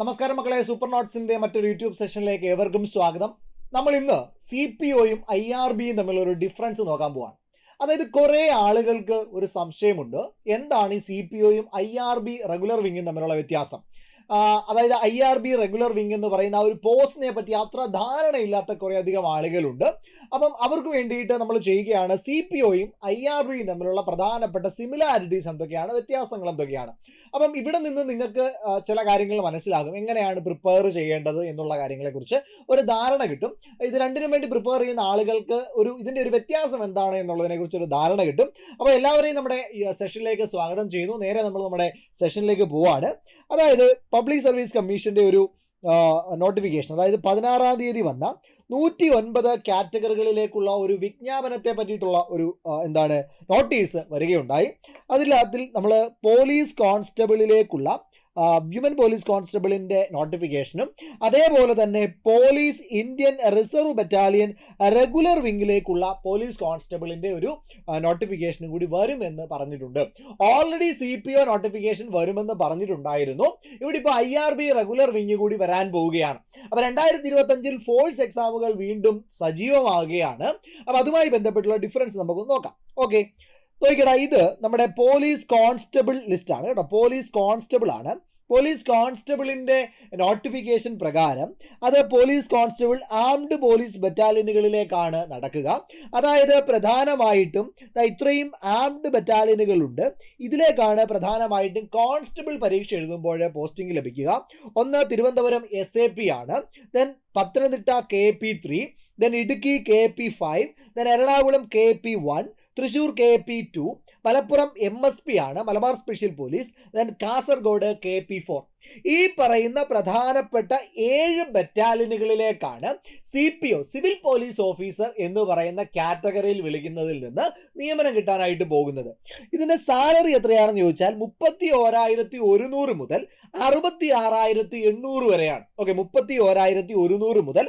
നമസ്കാരം മക്കളെ സൂപ്പർ നോട്ട്സിന്റെ മറ്റൊരു യൂട്യൂബ് സെഷനിലേക്ക് ഏവർക്കും സ്വാഗതം. നമ്മൾ ഇന്ന് സി പി ഒയും ഐ ആർ ബിയും തമ്മിലൊരു ഡിഫറൻസ് നോക്കാൻ പോവാണ്. അതായത് കുറേ ആളുകൾക്ക് ഒരു സംശയമുണ്ട്. എന്താണ് ഈ സി പി ഒയും ഐ ആർ ബി റെഗുലർ വിങ്ങും തമ്മിലുള്ള വ്യത്യാസം? അതായത് I R B regular wing എന്ന് പറയുന്ന ആ ഒരു പോസ്റ്റിനെ പറ്റി അത്ര ധാരണയില്ലാത്ത കുറേ അധികം ആളുകളുണ്ട്. അപ്പം അവർക്ക് വേണ്ടിയിട്ട് നമ്മൾ ചെയ്യുകയാണ് സി പി ഒയും ഐ ആർ ബിയും തമ്മിലുള്ള പ്രധാനപ്പെട്ട സിമിലാരിറ്റീസ് എന്തൊക്കെയാണ് വ്യത്യാസങ്ങൾ എന്തൊക്കെയാണ്? അപ്പം ഇവിടെ നിന്ന് നിങ്ങൾക്ക് ചില കാര്യങ്ങൾ മനസ്സിലാകും. എങ്ങനെയാണ് പ്രിപ്പയർ ചെയ്യേണ്ടത് എന്നുള്ള കാര്യങ്ങളെക്കുറിച്ച് ഒരു ധാരണ കിട്ടും. ഇത് രണ്ടിനും വേണ്ടി പ്രിപ്പയർ ചെയ്യുന്ന ആളുകൾക്ക് ഒരു ഇതിന്റെ ഒരു വ്യത്യാസം എന്താണ് എന്നുള്ളതിനെ കുറിച്ച് ഒരു ധാരണ കിട്ടും. അപ്പോൾ എല്ലാവരെയും നമ്മുടെ സെഷനിലേക്ക് സ്വാഗതം ചെയ്യുന്നു. നേരെ നമ്മൾ നമ്മുടെ സെഷനിലേക്ക് പോവാണ്. അതായത് പബ്ലിക് സർവീസ് കമ്മീഷന്റെ ഒരു നോട്ടിഫിക്കേഷൻ അതായത് പതിനാറാം തീയതി വന്ന നൂറ്റി ഒൻപത് കാറ്റഗറികളിലേക്കുള്ള ഒരു വിജ്ഞാപനത്തെ പറ്റിയിട്ടുള്ള ഒരു എന്താണ് നോട്ടീസ് വരികയുണ്ടായി. അതിൽ അതിൽ നമ്മൾ പോലീസ് കോൺസ്റ്റബിളിലേക്കുള്ള വ്യുമൻ പോലീസ് കോൺസ്റ്റബിളിന്റെ നോട്ടിഫിക്കേഷനും അതേപോലെ തന്നെ police Indian reserve battalion regular വിങ്ങിലേക്കുള്ള police കോൺസ്റ്റബിളിന്റെ ഒരു നോട്ടിഫിക്കേഷനും കൂടി വരുമെന്ന് പറഞ്ഞിട്ടുണ്ട്. Already C P O notification വരുമെന്ന് പറഞ്ഞിട്ടുണ്ടായിരുന്നു. ഇവിടെ ഇപ്പോൾ I R B regular wing കൂടി വരാൻ പോവുകയാണ്. അപ്പോൾ രണ്ടായിരത്തി ഇരുപത്തഞ്ചിൽ ഫോഴ്സ് എക്സാമുകൾ വീണ്ടും സജീവമാവുകയാണ്. അപ്പോൾ അതുമായി ബന്ധപ്പെട്ടുള്ള ഡിഫറൻസ് നമുക്കൊന്ന് നോക്കാം. ഓക്കെ നോക്കിക്കടാ ഇത് നമ്മുടെ പോലീസ് കോൺസ്റ്റബിൾ ലിസ്റ്റ് ആണ് കേട്ടോ. പോലീസ് കോൺസ്റ്റബിൾ ആണ്. പോലീസ് കോൺസ്റ്റബിളിന്റെ നോട്ടിഫിക്കേഷൻ പ്രകാരം അത് പോലീസ് കോൺസ്റ്റബിൾ ആംഡ് പോലീസ് ബറ്റാലിയനുകളിലേക്കാണ് നടക്കുക. അതായത് പ്രധാനമായിട്ടും ഇത്രയും ആംഡ് ബറ്റാലിയനുകളുണ്ട്. ഇതിലേക്കാണ് പ്രധാനമായിട്ടും കോൺസ്റ്റബിൾ പരീക്ഷ എഴുതുമ്പോൾ പോസ്റ്റിംഗ് ലഭിക്കുക. ഒന്ന് തിരുവനന്തപുരം എസ് എ പി ആണ്. Then Pathanamthitta K P three then Idukki K P five then Ernakulam K P one Thrissur K P two Malappuram M S P ആണ് Malabar special police then Kasaragod K P four. ഈ പറയുന്ന പ്രധാനപ്പെട്ട ഏഴ് ബറ്റാലിയനുകളിലേക്കാണ് C P O civil police officer എന്ന് പറയുന്ന കാറ്റഗറിയിൽ വിളിക്കുന്നതിൽ നിന്ന് നിയമനം കിട്ടാനായിട്ട് പോകുന്നത്. ഇതിന്റെ സാലറി എത്രയാണെന്ന് ചോദിച്ചാൽ മുപ്പത്തി ഓരായിരത്തി ഒരുന്നൂറ് മുതൽ അറുപത്തി ആറായിരത്തി എണ്ണൂറ് വരെയാണ്. ഓക്കെ മുപ്പത്തി ഓരായിരത്തി ഒരുന്നൂറ് മുതൽ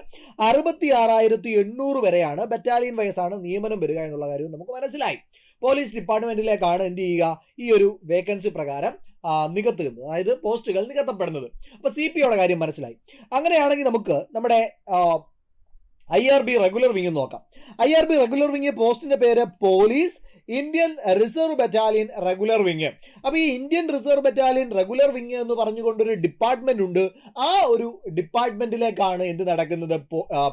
അറുപത്തി ആറായിരത്തി എണ്ണൂറ് വരെയാണ് ബറ്റാലിയൻ വയസ്സാണ് നിയമനം വരിക എന്നുള്ള കാര്യവും നമുക്ക് മനസ്സിലായി. പോലീസ് ഡിപ്പാർട്ട്മെന്റിലേക്കാണ് എന്ത് ചെയ്യുക? ഈ ഒരു വേക്കൻസി പ്രകാരം നികത്തുന്നത്. അതായത് പോസ്റ്റുകൾ നികത്തപ്പെടുന്നത്. അപ്പൊ സി പി ഒയുടെ കാര്യം മനസ്സിലായി. അങ്ങനെയാണെങ്കിൽ നമുക്ക് നമ്മുടെ I R B regular wing നോക്കാം. I R B regular wing പോസ്റ്റിന്റെ പേര് police Indian reserve battalion regular wing അപ്പൊ ഈ Indian reserve battalion regular wing എന്ന് പറഞ്ഞുകൊണ്ട് ഒരു ഡിപ്പാർട്ട്മെന്റ് ഉണ്ട്. ആ ഒരു ഡിപ്പാർട്ട്മെന്റിലേക്കാണ് എന്ത് നടക്കുന്നത്?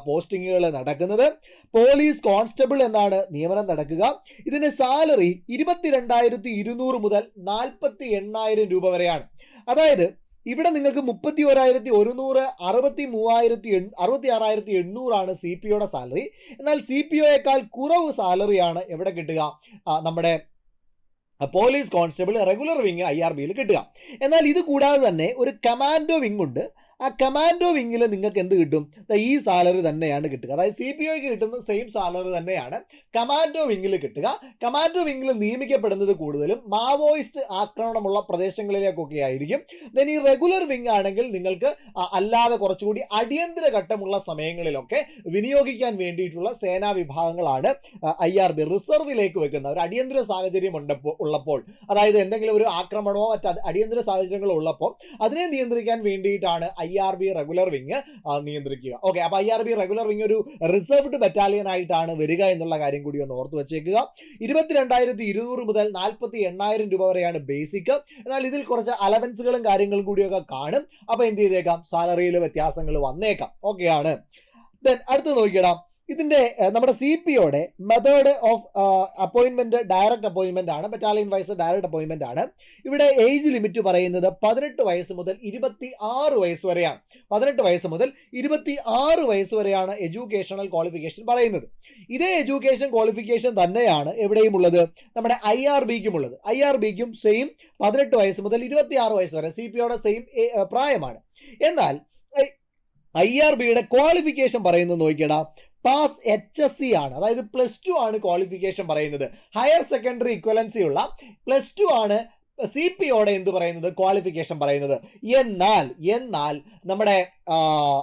പോസ്റ്റിങ്ങുകൾ നടക്കുന്നത്. പോലീസ് കോൺസ്റ്റബിൾ എന്നാണ് നിയമനം നടക്കുക. ഇതിന്റെ സാലറി ഇരുപത്തിരണ്ടായിരത്തി ഇരുന്നൂറ് മുതൽ നാൽപ്പത്തി എണ്ണായിരം രൂപ വരെയാണ്. അതായത് ഇവിടെ നിങ്ങൾക്ക് മുപ്പത്തി ഒരായിരത്തി ഒരുന്നൂറ് അറുപത്തി മൂവായിരത്തി അറുപത്തി ആറായിരത്തി എണ്ണൂറാണ് സി പി ഒയുടെ സാലറി എന്നാൽ സി പി ഒയേക്കാൾ കുറവ് സാലറിയാണ് എവിടെ കിട്ടുക? നമ്മുടെ police constable regular wing I R ബിയിൽ കിട്ടുക. എന്നാൽ ഇത് കൂടാതെ തന്നെ ഒരു കമാൻഡോ വിങ് ഉണ്ട്. ആ കമാൻഡോ വിങ്ങിൽ നിങ്ങൾക്ക് എന്ത് കിട്ടും? ഈ സാലറി തന്നെയാണ് കിട്ടുക. അതായത് സി പി ഒക്ക് കിട്ടുന്ന സെയിം സാലറി തന്നെയാണ് കമാൻഡോ വിങ്ങിൽ കിട്ടുക. കമാൻഡോ വിങ്ങിൽ നിയമിക്കപ്പെടുന്നത് കൂടുതലും മാവോയിസ്റ്റ് ആക്രമണമുള്ള പ്രദേശങ്ങളിലേക്കൊക്കെ ആയിരിക്കും. ദെൻ ഈ റെഗുലർ വിങ് ആണെങ്കിൽ നിങ്ങൾക്ക് അല്ലാതെ കുറച്ചുകൂടി അടിയന്തര ഘട്ടമുള്ള സമയങ്ങളിലൊക്കെ വിനിയോഗിക്കാൻ വേണ്ടിയിട്ടുള്ള സേനാ വിഭാഗങ്ങളാണ് ഐ ആർ ബി റിസർവിലേക്ക് വെക്കുന്ന ഒരു അടിയന്തര സാഹചര്യം ഉണ്ടപ്പോൾ ഉള്ളപ്പോൾ. അതായത് എന്തെങ്കിലും ഒരു ആക്രമണമോ മറ്റ് അടിയന്തര സാഹചര്യങ്ങളോ ഉള്ളപ്പോൾ അതിനെ നിയന്ത്രിക്കാൻ വേണ്ടിയിട്ടാണ് I R B regular wing നിയന്ത്രിക്കുക. ഓക്കെ അപ്പൊ I R B regular wing ഒരു റിസർവ്ഡ് ബറ്റാലിയൻ ആയിട്ടാണ് വരിക എന്നുള്ള കാര്യം കൂടി ഒന്ന് ഓർത്ത് വെച്ചേക്കുക. ഇരുപത്തിരണ്ടായിരത്തി ഇരുന്നൂറ് മുതൽ നാൽപ്പത്തി എണ്ണായിരം രൂപ വരെയാണ് ബേസിക് എന്നാൽ ഇതിൽ കുറച്ച് അലവൻസുകളും കാര്യങ്ങളും കൂടിയൊക്കെ കാണും. അപ്പൊ എന്ത് ചെയ്തേക്കാം? സാലറിയിൽ വ്യത്യാസങ്ങൾ വന്നേക്കാം. ഓക്കെയാണ് ദെൻ അടുത്ത് നോക്കിയിടാം. ഇതിന്റെ നമ്മുടെ സി പി ഒയുടെ method of appointment direct appointment ആണ്. ബറ്റാലിയൻ വൈസ് ഡയറക്റ്റ് അപ്പോയിന്റ്മെന്റ് ആണ്. ഇവിടെ ഏജ് ലിമിറ്റ് പറയുന്നത് പതിനെട്ട് വയസ്സ് മുതൽ ഇരുപത്തി ആറ് വയസ്സ് വരെയാണ്. പതിനെട്ട് വയസ്സ് മുതൽ ഇരുപത്തി ആറ് വയസ്സ് വരെയാണ് എഡ്യൂക്കേഷണൽ ക്വാളിഫിക്കേഷൻ പറയുന്നത്. ഇതേ എഡ്യൂക്കേഷൻ ക്വാളിഫിക്കേഷൻ തന്നെയാണ് എവിടെയും ഉള്ളത്? നമ്മുടെ ഐ ആർ ബിക്കും ഉള്ളത്. ഐ ആർ ബിക്കും സെയിം പതിനെട്ട് വയസ്സ് മുതൽ ഇരുപത്തി ആറ് വയസ്സ് വരെ സി പി ഒയുടെ സെയിം പ്രായമാണ്. എന്നാൽ ഐ ആർ ബിയുടെ ക്വാളിഫിക്കേഷൻ പറയുന്നത് നോക്കിയടാ. പാസ് എച്ച് എസ് സി ആണ്. അതായത് പ്ലസ് ടു ആണ് ക്വാളിഫിക്കേഷൻ പറയുന്നത്. ഹയർ സെക്കൻഡറി ഇക്വലൻസി ഉള്ള പ്ലസ് ടു ആണ് സി പി ഓടെ എന്ത് പറയുന്നത്? ക്വാളിഫിക്കേഷൻ പറയുന്നത്. എന്നാൽ എന്നാൽ നമ്മുടെ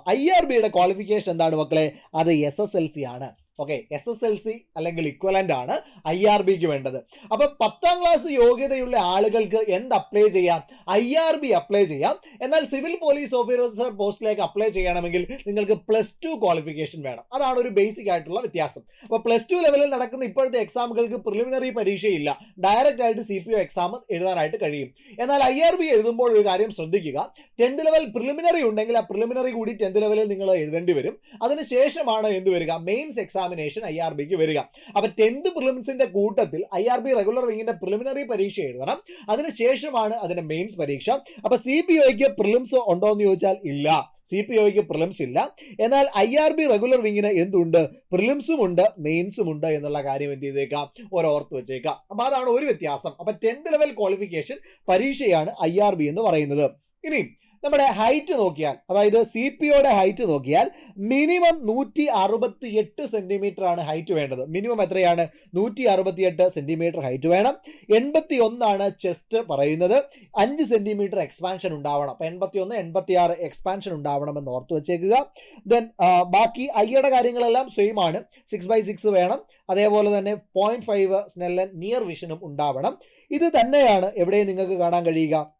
ഐ ആർ ബിയുടെ ക്വാളിഫിക്കേഷൻ എന്താണ് മക്കളെ? അത് എസ് എസ് എൽ സി ആണ്. Okay S S L C അല്ലെങ്കിൽ ഇക്വലന്റ് ആണ്. ഐ ആർ ബിക്ക് വേണ്ടത്. അപ്പൊ പത്താം ക്ലാസ് യോഗ്യതയുള്ള ആളുകൾക്ക് എന്ത് അപ്ലൈ ചെയ്യാം? ഐ ആർ ബി അപ്ലൈ ചെയ്യാം. എന്നാൽ സിവിൽ പോലീസ് ഓഫീസർ പോസ്റ്റിലേക്ക് അപ്ലൈ ചെയ്യണമെങ്കിൽ നിങ്ങൾക്ക് പ്ലസ് ടു ക്വാളിഫിക്കേഷൻ വേണം. അതാണ് ഒരു ബേസിക് ആയിട്ടുള്ള വ്യത്യാസം. അപ്പോൾ പ്ലസ് ടു ലെവലിൽ നടക്കുന്ന ഇപ്പോഴത്തെ എക്സാമുകൾക്ക് പ്രിലിമിനറി പരീക്ഷയില്ല. ഡയറക്റ്റ് ആയിട്ട് സി പി ഒ എക്സാം എഴുതാനായിട്ട് കഴിയും. എന്നാൽ ഐ ആർ ബി എഴുതുമ്പോൾ ഒരു കാര്യം ശ്രദ്ധിക്കുക. ടെൻത്ത് ലെവൽ പ്രിലിമിനറി ഉണ്ടെങ്കിൽ ആ പ്രിലിമിനറി കൂടി ടെൻത്ത് ലെവലിൽ നിങ്ങൾ എഴുതേണ്ടി വരും. അതിനുശേഷമാണ് എന്ത് വരിക? മെയിൻസ് എക്സാമിനേഷൻ ഐ ആർ ബിക്ക് വരിക. അപ്പൊ ടെൻത്ത് പ്രിലിംസിന്റെ കൂട്ടത്തിൽ ഐ ആർ ബി റെഗുലർ വിങ്ങിന്റെ പ്രിലിമിനറി പരീക്ഷ എഴുതണം. അതിനുശേഷമാണ് അതിന്റെ മെയിൻസ് പരീക്ഷ. അപ്പൊ സി പി ഒക്ക് പ്രിലിംസ് ഉണ്ടോ എന്ന് ചോദിച്ചാൽ ഇല്ല. സി പി ഒക്ക് പ്രിലിംസ് ഇല്ല. എന്നാൽ ഐ ആർ ബി റെഗുലർ വിങ്ങിന് എന്തുണ്ട്? പ്രിലിംസും ഉണ്ട് മെയിൻസും ഉണ്ട് എന്നുള്ള കാര്യം എന്ത് ചെയ്തേക്കാം? ഓരോർത്ത് വെച്ചേക്കാം. അപ്പൊ അതാണ് ഒരു വ്യത്യാസം. അപ്പൊ ടെൻത്ത് ലെവൽ ക്വാളിഫിക്കേഷൻ പരീക്ഷയാണ് ഐ ആർ ബി എന്ന് പറയുന്നത്. ഇനി നമ്മുടെ ഹൈറ്റ് നോക്കിയാൽ അതായത് സി പി ഒയുടെ ഹൈറ്റ് നോക്കിയാൽ മിനിമം നൂറ്റി അറുപത്തി എട്ട് സെന്റിമീറ്റർ ആണ് ഹൈറ്റ് വേണ്ടത്. മിനിമം എത്രയാണ്? നൂറ്റി അറുപത്തി എട്ട് സെന്റിമീറ്റർ ഹൈറ്റ് വേണം. എൺപത്തി ഒന്നാണ് ചെസ്റ്റ് പറയുന്നത്. അഞ്ച് സെന്റിമീറ്റർ എക്സ്പാൻഷൻ ഉണ്ടാവണം. അപ്പം എൺപത്തി ഒന്ന് എൺപത്തി ആറ് എക്സ്പാൻഷൻ ഉണ്ടാവണമെന്ന് ഓർത്ത് വെച്ചേക്കുക. ദെൻ ബാക്കി ഐയുടെ കാര്യങ്ങളെല്ലാം സെയിം ആണ്. സിക്സ് ബൈ സിക്സ് വേണം. അതേപോലെ തന്നെ പോയിന്റ് ഫൈവ് സ്നെല്ലൻ നിയർ വിഷനും ഉണ്ടാവണം. ഇത് തന്നെയാണ് എവിടെയും നിങ്ങൾക്ക് കാണാൻ കഴിയുക.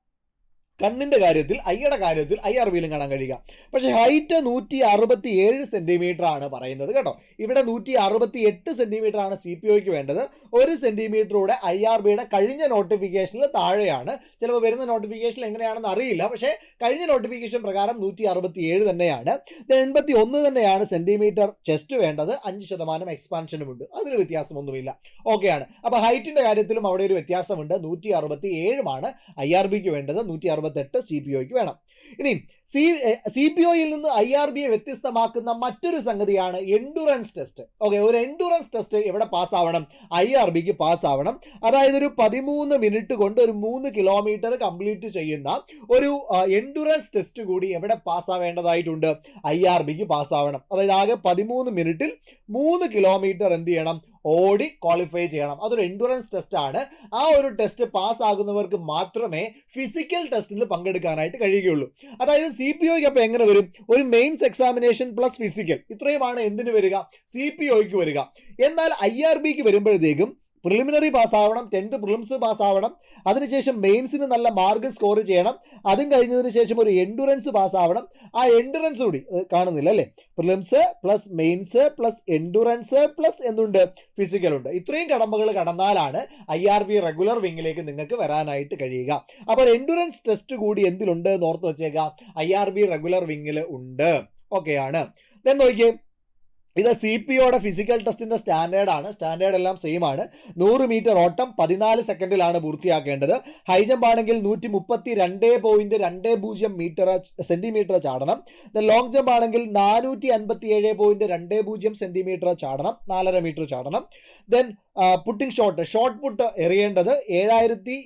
കണ്ണിന്റെ കാര്യത്തിൽ ഐയുടെ കാര്യത്തിൽ ഐ ബിയിലും കാണാൻ കഴിയുക. പക്ഷേ ഹൈറ്റ് നൂറ്റി അറുപത്തി ഏഴ് സെന്റിമീറ്റർ ആണ് പറയുന്നത് കേട്ടോ. ഇവിടെ നൂറ്റി അറുപത്തി എട്ട് സെന്റിമീറ്റർ ആണ് സി പി ഒക്ക് വേണ്ടത്. ഒരു സെന്റിമീറ്ററൂടെ ഐ ആർ ബിയുടെ കഴിഞ്ഞ നോട്ടിഫിക്കേഷനിൽ താഴെയാണ്. ചിലപ്പോൾ വരുന്ന നോട്ടിഫിക്കേഷൻ എങ്ങനെയാണെന്ന് അറിയില്ല. പക്ഷേ കഴിഞ്ഞ നോട്ടിഫിക്കേഷൻ പ്രകാരം നൂറ്റി അറുപത്തി ഏഴ് തന്നെയാണ്. എൺപത്തി ഒന്ന് തന്നെയാണ് സെന്റിമീറ്റർ ചെസ്റ്റ് വേണ്ടത്. അഞ്ച് ശതമാനം എക്സ്പാൻഷനും ഉണ്ട്. അതിൽ വ്യത്യാസമൊന്നുമില്ല. ഓക്കെയാണ് അപ്പോൾ ഹൈറ്റിന്റെ കാര്യത്തിലും അവിടെ ഒരു വ്യത്യാസമുണ്ട്. നൂറ്റി അറുപത്തി ഏഴുമാണ് ഐ ആർ ബിക്ക് വേണ്ടത്. നൂറ്റി അറുപത്തെട്ട് സി പി ഒക്ക് വേണം. ഇനി സി സി പി ഒയിൽ നിന്ന് ഐ ആർ ബിയെ വ്യത്യസ്തമാക്കുന്ന മറ്റൊരു സംഗതിയാണ് എൻഡുറൻസ് ടെസ്റ്റ് ഓക്കെ ഒരു എൻഡുറൻസ് ടെസ്റ്റ് എവിടെ പാസ്സാവണം? ഐ ആർ ബിക്ക് പാസ്സാവണം. അതായത് ഒരു പതിമൂന്ന് മിനിറ്റ് കൊണ്ട് ഒരു മൂന്ന് കിലോമീറ്റർ കംപ്ലീറ്റ് ചെയ്യുന്ന ഒരു എൻഡുറൻസ് ടെസ്റ്റ് കൂടി എവിടെ പാസ്സാവേണ്ടതായിട്ടുണ്ട്? ഐ ആർ ബിക്ക് പാസ്സാവണം. അതായത് ആകെ പതിമൂന്ന് മിനിറ്റിൽ മൂന്ന് കിലോമീറ്റർ എന്ത് ചെയ്യണം? ഓടി ക്വാളിഫൈ ചെയ്യണം. അതൊരു എൻഡുറൻസ് ടെസ്റ്റ് ആണ്. ആ ഒരു ടെസ്റ്റ് പാസ് ആകുന്നവർക്ക് മാത്രമേ ഫിസിക്കൽ ടെസ്റ്റിൽ പങ്കെടുക്കാനായിട്ട് കഴിയുകയുള്ളൂ. അതായത് സി പി ഒക്ക് അപ്പോൾ എങ്ങനെ വരും? ഒരു മെയിൻസ് എക്സാമിനേഷൻ പ്ലസ് ഫിസിക്കൽ ഇത്രയുമാണ് എന്തിന് വരിക? സി പി ഒക്ക് വരിക. എന്നാൽ ഐ ആർ ബിക്ക് വരുമ്പോഴത്തേക്കും പ്രിലിമിനറി പാസ്സാവണം ടെൻത്ത് പ്രിലിംസ് പാസ്സാവണം അതിനുശേഷം മെയിൻസിന് നല്ല മാർക്ക് സ്കോർ ചെയ്യണം. അതും കഴിഞ്ഞതിന് ശേഷം ഒരു എൻഡുറൻസ് പാസ്സാവണം ആ എൻഡുറൻസ് കൂടി കാണുന്നില്ല അല്ലേ? Prelims plus mains plus endurance plus എന്തുണ്ട്? ഫിസിക്കൽ ഉണ്ട്. ഇത്രയും കടമ്പകൾ കടന്നാലാണ് ഐ ആർ ബി റെഗുലർ വിങ്ങിലേക്ക് നിങ്ങൾക്ക് വരാനായിട്ട് കഴിയുക. അപ്പോൾ എൻഡുറൻസ് ടെസ്റ്റ് കൂടി എന്തിലുണ്ട് എന്ന് ഓർത്ത് വെച്ചേക്കാം. ഐ ആർ ബി റെഗുലർ വിങ്ങിൽ ഉണ്ട്. ഓക്കെയാണ്. ദെൻ നോക്കിയേ. ഇത് സി പി ഒയുടെ ഫിസിക്കൽ ടെസ്റ്റിന്റെ സ്റ്റാൻഡേർഡ് ആണ്. സ്റ്റാൻഡേർഡ് എല്ലാം സെയിം ആണ്. നൂറ് മീറ്റർ ഓട്ടം പതിനാല് സെക്കൻഡിലാണ് പൂർത്തിയാക്കേണ്ടത്. ഹൈ ജമ്പ് ആണെങ്കിൽ നൂറ്റി മുപ്പത്തി രണ്ട് പോയിന്റ് രണ്ട് പൂജ്യം മീറ്റർ സെന്റിമീറ്റർ ചാടണം. ലോങ് ജമ്പ് ആണെങ്കിൽ നാനൂറ്റി അൻപത്തി ഏഴ് പോയിന്റ് രണ്ട് പൂജ്യം സെന്റിമീറ്റർ ചാടണം. നാലര metre ചാടണം. Then putting shot shot put എറിയേണ്ടത് ഏഴായിരത്തി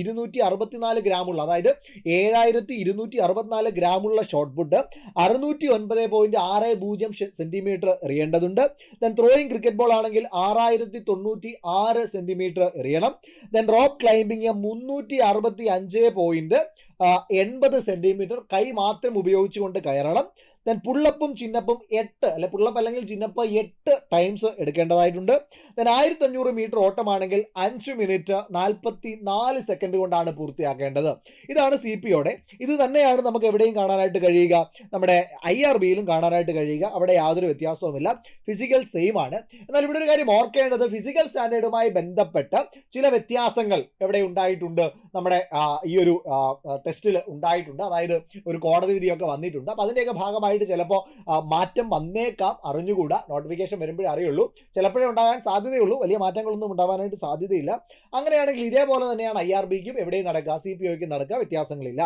ഇരുന്നൂറ്റി അറുപത്തിനാല് ഗ്രാമുള്ള അതായത് ഏഴായിരത്തി ഇരുന്നൂറ്റി അറുപത്തിനാല് ഗ്രാമുള്ള ഷോർട്ട് പുട്ട് അറുന്നൂറ്റി ഒൻപത് പോയിന്റ് ആറ് പൂജ്യം സെന്റിമീറ്റർ എറിയേണ്ടതുണ്ട്. ദെൻ ത്രോയിങ് ക്രിക്കറ്റ് ബോൾ ആണെങ്കിൽ ആറായിരത്തി തൊണ്ണൂറ്റി ആറ് സെന്റിമീറ്റർ എറിയണം. ദെൻ റോക്ക് ക്ലൈംബിങ് മുന്നൂറ്റി അറുപത്തി അഞ്ച് പോയിന്റ് എൺപത് സെന്റിമീറ്റർ കൈ മാത്രം ഉപയോഗിച്ചുകൊണ്ട് കയറണം. ദെൻ പുള്ളപ്പും ചിന്നപ്പും എട്ട് അല്ലെ പുള്ളപ്പ് അല്ലെങ്കിൽ ചിന്നപ്പ് എട്ട് ടൈംസ് എടുക്കേണ്ടതായിട്ടുണ്ട്. ദെൻ ആയിരത്തി അഞ്ഞൂറ് മീറ്റർ ഓട്ടമാണെങ്കിൽ അഞ്ച് മിനിറ്റ് നാൽപ്പത്തി നാല് സെക്കൻഡ് കൊണ്ടാണ് പൂർത്തിയാക്കേണ്ടത്. ഇതാണ് സി പി ഒയുടെ ഇത് തന്നെയാണ് നമുക്ക് എവിടെയും കാണാനായിട്ട് കഴിയുക. നമ്മുടെ ഐ ആർ ബിയിലും കാണാനായിട്ട് കഴിയുക. അവിടെ യാതൊരു വ്യത്യാസവുമില്ല. ഫിസിക്കൽ സെയിം ആണ്. എന്നാൽ ഇവിടെ ഒരു കാര്യം ഓർക്കേണ്ടത്. ഫിസിക്കൽ സ്റ്റാൻഡേർഡുമായി ബന്ധപ്പെട്ട് ചില വ്യത്യാസങ്ങൾ എവിടെ ഉണ്ടായിട്ടുണ്ട്? നമ്മുടെ ഈ ഒരു ടെസ്റ്റിൽ ഉണ്ടായിട്ടുണ്ട്. അതായത് ഒരു കോടതി വിധിയൊക്കെ വന്നിട്ടുണ്ട്. അപ്പം അതിന്റെയൊക്കെ ഭാഗമായിട്ട് ചിലപ്പോൾ മാറ്റം വന്നേക്കാം. അറിഞ്ഞുകൂടാ. നോട്ടിഫിക്കേഷൻ വരുമ്പോഴേ അറിയുള്ളൂ. ചിലപ്പോഴേ ഉണ്ടാകാൻ സാധ്യതയുള്ളൂ. വലിയ മാറ്റങ്ങളൊന്നും ഉണ്ടാവാനായിട്ട് സാധ്യതയില്ല. അങ്ങനെയാണെങ്കിൽ ഇതേപോലെ തന്നെയാണ് ഐ ആർ ബിക്കും എവിടെയും നടക്കുക. സി പി ഒക്കും നടക്കുക. വ്യത്യാസങ്ങളില്ല.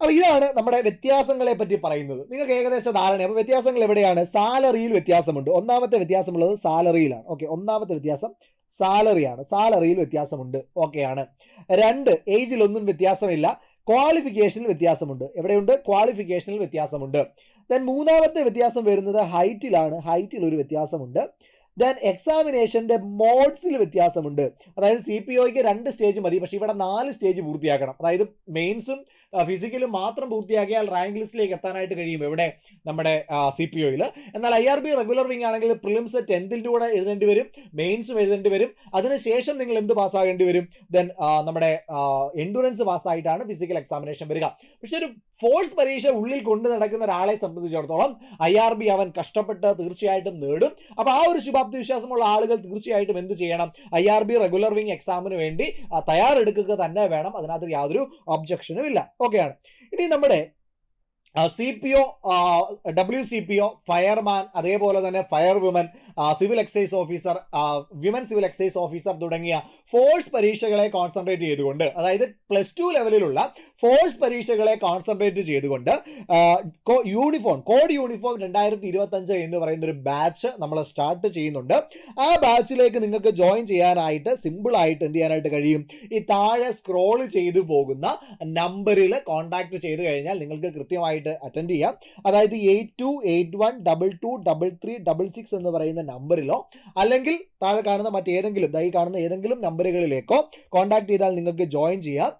അപ്പോൾ ഇതാണ് നമ്മുടെ വ്യത്യാസങ്ങളെ പറ്റി പറയുന്നത്. നിങ്ങൾക്ക് ഏകദേശം ധാരണ അപ്പോൾ വ്യത്യാസങ്ങൾ എവിടെയാണ്? സാലറിയിൽ വ്യത്യാസമുണ്ട്. ഒന്നാമത്തെ വ്യത്യാസമുള്ളത് സാലറിയിലാണ്. ഓക്കെ ഒന്നാമത്തെ വ്യത്യാസം സാലറിയാണ്. സാലറിയിൽ വ്യത്യാസമുണ്ട്. ഓക്കെയാണ് രണ്ട് ഏജിലൊന്നും വ്യത്യാസമില്ല. ക്വാളിഫിക്കേഷനിൽ വ്യത്യാസമുണ്ട്. എവിടെയുണ്ട്? ക്വാളിഫിക്കേഷനിൽ വ്യത്യാസമുണ്ട്. ദെൻ മൂന്നാമത്തെ വ്യത്യാസം വരുന്നത് ഹൈറ്റിലാണ് ഹൈറ്റിൽ ഒരു വ്യത്യാസമുണ്ട്. ദെൻ എക്സാമിനേഷന്റെ മോഡ്സിൽ വ്യത്യാസമുണ്ട്. അതായത് സി പി രണ്ട് സ്റ്റേജ് മതി. പക്ഷേ ഇവിടെ നാല് സ്റ്റേജ് പൂർത്തിയാക്കണം. അതായത് മെയിൻസും ഫിസിക്കലും മാത്രം പൂർത്തിയാക്കിയാൽ റാങ്ക് ലിസ്റ്റിലേക്ക് എത്താനായിട്ട് കഴിയും എവിടെ നമ്മുടെ സി പി ഒയിൽ എന്നാൽ I R B regular wing ആണെങ്കിൽ പ്രിലിംസ് ടെൻത്തിന്റെ കൂടെ എഴുതേണ്ടി വരും മെയിൻസും എഴുതേണ്ടി വരും. അതിനുശേഷം നിങ്ങൾ എന്ത് പാസ്സാകേണ്ടി വരും? ദെൻ നമ്മുടെ എൻഡുറൻസ് പാസ്സായിട്ടാണ് ഫിസിക്കൽ എക്സാമിനേഷൻ വരിക. പക്ഷെ ഒരു ഫോഴ്സ് പരീക്ഷ ഉള്ളിൽ കൊണ്ട് നടക്കുന്ന ഒരാളെ സംബന്ധിച്ചിടത്തോളം ഐ ആർ ബി അവൻ കഷ്ടപ്പെട്ട് തീർച്ചയായിട്ടും നേടും. അപ്പൊ ആ ഒരു ശുഭാപ്തി വിശ്വാസമുള്ള ആളുകൾ തീർച്ചയായിട്ടും എന്ത് ചെയ്യണം? I R B regular wing എക്സാമിന് വേണ്ടി തയ്യാറെടുക്കുക തന്നെ വേണം. അതിനകത്ത് യാതൊരു ഒബ്ജക്ഷനും ഇല്ല. ഓക്കെയാണ്. ഇനി നമ്മുടെ C P O W C P O fireman അതേപോലെ തന്നെ fire woman civil excise officer women civil excise officer തുടങ്ങിയ ഫോഴ്സ് പരീക്ഷകളെ കോൺസെൻട്രേറ്റ് ചെയ്തുകൊണ്ട് അതായത് പ്ലസ് ടു ലെവലിലുള്ള ഫോഴ്സ് പരീക്ഷകളെ കോൺസെൻട്രേറ്റ് ചെയ്തുകൊണ്ട് യൂണിഫോം കോഡ് യൂണിഫോം രണ്ടായിരത്തി ഇരുപത്തഞ്ച് എന്ന് പറയുന്ന ഒരു ബാച്ച് നമ്മൾ സ്റ്റാർട്ട് ചെയ്യുന്നുണ്ട്. ആ ബാച്ചിലേക്ക് നിങ്ങൾക്ക് ജോയിൻ ചെയ്യാനായിട്ട് സിമ്പിൾ ആയിട്ട് എന്ത് ചെയ്യാനായിട്ട് കഴിയും? ഈ താഴെ സ്ക്രോൾ ചെയ്തു പോകുന്ന നമ്പറിൽ കോൺടാക്ട് ചെയ്ത് കഴിഞ്ഞാൽ നിങ്ങൾക്ക് കൃത്യമായിട്ട് അറ്റൻഡ് ചെയ്യാം. അതായത് eight two eight one double two double three double six എന്ന് പറയുന്ന നമ്പറിലോ അല്ലെങ്കിൽ താഴെ കാണുന്ന മറ്റേതെങ്കിലും ദൈ കാണുന്ന ഏതെങ്കിലും നമ്പറുകളിലേക്കോ കോൺടാക്ട് ചെയ്താൽ നിങ്ങൾക്ക് ജോയിൻ ചെയ്യാം.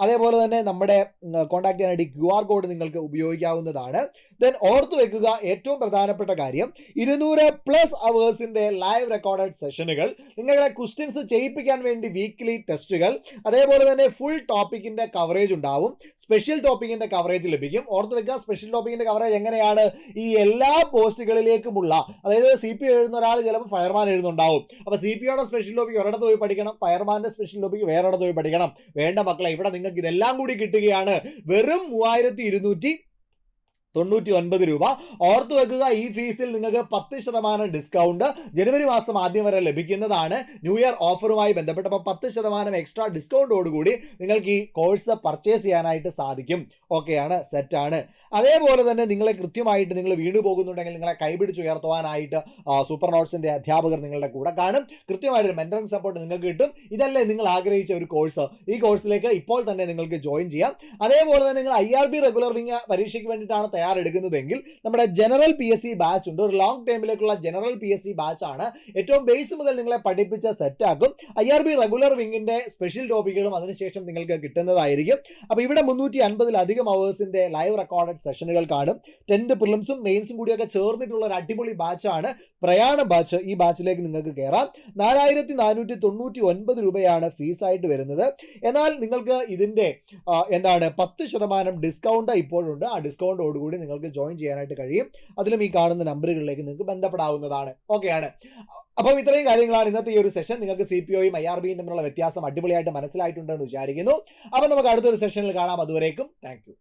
അതേപോലെ തന്നെ നമ്മുടെ കോൺടാക്ട് ചെയ്യാനായിട്ട് ക്യു ആർ കോഡ് നിങ്ങൾക്ക് ഉപയോഗിക്കാവുന്നതാണ്. ദെൻ ഓർത്തു വെക്കുക ഏറ്റവും പ്രധാനപ്പെട്ട കാര്യം ഇരുന്നൂറ് പ്ലസ് അവേഴ്സിന്റെ ലൈവ് റെക്കോർഡഡ് സെഷനുകൾ നിങ്ങളെ ക്വസ്റ്റ്യൻസ് ചെയ്യിപ്പിക്കാൻ വേണ്ടി വീക്ക്ലി ടെസ്റ്റുകൾ അതേപോലെ തന്നെ ഫുൾ ടോപ്പിക്കിന്റെ കവറേജ് ഉണ്ടാവും. സ്പെഷ്യൽ ടോപ്പിക്കിന്റെ കവറേജ് ലഭിക്കും. ഓർത്ത് വെക്കുക സ്പെഷ്യൽ ടോപ്പിക്കിന്റെ കവറേജ് എങ്ങനെയാണ്? ഈ എല്ലാ പോസ്റ്റുകളിലേക്കുമുള്ള അതായത് സി പി എഴുതുന്ന ഒരാൾ ചിലപ്പോൾ ഫയർമാൻ എഴുതുന്നുണ്ടാവും. അപ്പൊ സി പി യുടെ സ്പെഷ്യൽ ടോപ്പിക് ഒരിടത്ത് പോയി പഠിക്കണം ഫയർമാന്റെ സ്പെഷ്യൽ ടോപ്പിക് വേറെ പോയി പഠിക്കണം. വേണ്ട മക്കളെ ഇവിടെ നിങ്ങൾക്ക് ഇതെല്ലാം കൂടി കിട്ടുകയാണ്. വെറും മൂവായിരത്തി തൊണ്ണൂറ്റി ഒൻപത് രൂപ. ഓർത്തു വെക്കുക ഈ ഫീസിൽ നിങ്ങൾക്ക് പത്ത് ശതമാനം ഡിസ്കൗണ്ട് ജനുവരി മാസം ആദ്യം വരെ ലഭിക്കുന്നതാണ്. ന്യൂ ഇയർ ഓഫറുമായി ബന്ധപ്പെട്ടപ്പോൾ പത്ത് ശതമാനം എക്സ്ട്രാ ഡിസ്കൗണ്ടോടുകൂടി നിങ്ങൾക്ക് ഈ കോഴ്സ് പർച്ചേസ് ചെയ്യാനായിട്ട് സാധിക്കും. ഓക്കെയാണ് സെറ്റാണ് അതേപോലെ തന്നെ നിങ്ങളെ കൃത്യമായിട്ട് നിങ്ങൾ വീണു പോകുന്നുണ്ടെങ്കിൽ നിങ്ങളെ കൈപിടിച്ച് ഉയർത്തുവാനായിട്ട് സൂപ്പർ നോട്ട്സിന്റെ അധ്യാപകർ നിങ്ങളുടെ കൂടെ കാണും. കൃത്യമായിട്ട് ഒരു മെന്ററിംഗ് സപ്പോർട്ട് നിങ്ങൾക്ക് കിട്ടും. ഇതല്ലേ നിങ്ങൾ ആഗ്രഹിച്ച ഒരു കോഴ്സ് ഈ കോഴ്സിലേക്ക് ഇപ്പോൾ തന്നെ നിങ്ങൾക്ക് ജോയിൻ ചെയ്യാം. അതേപോലെ തന്നെ നിങ്ങൾ I R B regular wing പരീക്ഷയ്ക്ക് വേണ്ടിയിട്ടാണ് തയ്യാറെടുക്കുന്നതെങ്കിൽ നമ്മുടെ general P S C batch ഉണ്ട്. ഒരു long ടൈമിലേക്കുള്ള general P S C batch ആണ്. ഏറ്റവും ബേസ് മുതൽ നിങ്ങളെ പഠിപ്പിച്ച സെറ്റാക്കും ഐ ആർ ബി റെഗുലർ വിങ്ങിന്റെ സ്പെഷ്യൽ ടോപ്പിക്കുകളും അതിനുശേഷം നിങ്ങൾക്ക് കിട്ടുന്നതായിരിക്കും. അപ്പോൾ ഇവിടെ മുന്നൂറ്റി അൻപതിലധികം അവേഴ്സിന്റെ ലൈവ് റെക്കോർഡഡ് സെഷനുകൾ കാണും. ടെൻത്ത് പ്രിലിംസും മെയിൻസും കൂടിയൊക്കെ ചേർന്നിട്ടുള്ള ഒരു അടിപൊളി ബാച്ചാണ് പ്രയാണ ബാച്ച് ഈ ബാച്ചിലേക്ക് നിങ്ങൾക്ക് കയറാം നാലായിരത്തി നാനൂറ്റി തൊണ്ണൂറ്റി ഒൻപത് രൂപയാണ് ഫീസായിട്ട് വരുന്നത്. എന്നാൽ നിങ്ങൾക്ക് ഇതിന്റെ എന്താണ് പത്ത് ശതമാനം ഡിസ്കൗണ്ട് ഇപ്പോഴുണ്ട്. ആ ഡിസ്കൗണ്ടോടുകൂടി നിങ്ങൾക്ക് ജോയിൻ ചെയ്യാനായിട്ട് കഴിയും. അതിലും ഈ കാണുന്ന നമ്പറുകളിലേക്ക് നിങ്ങൾക്ക് ബന്ധപ്പെടാവുന്നതാണ്. ഓക്കെയാണ് അപ്പം ഇത്രയും കാര്യങ്ങളാണ് ഇന്നത്തെ ഈ ഒരു സെഷൻ നിങ്ങൾക്ക് സി പി ഒയും ഐ ആർ ബിയും തമ്മിലുള്ള വ്യത്യാസം അടിപൊളിയായിട്ട് മനസ്സിലായിട്ടുണ്ടെന്ന് വിചാരിക്കുന്നു. അപ്പം നമുക്ക് അടുത്തൊരു സെഷനിൽ കാണാം. അതുവരേക്കും താങ്ക് യു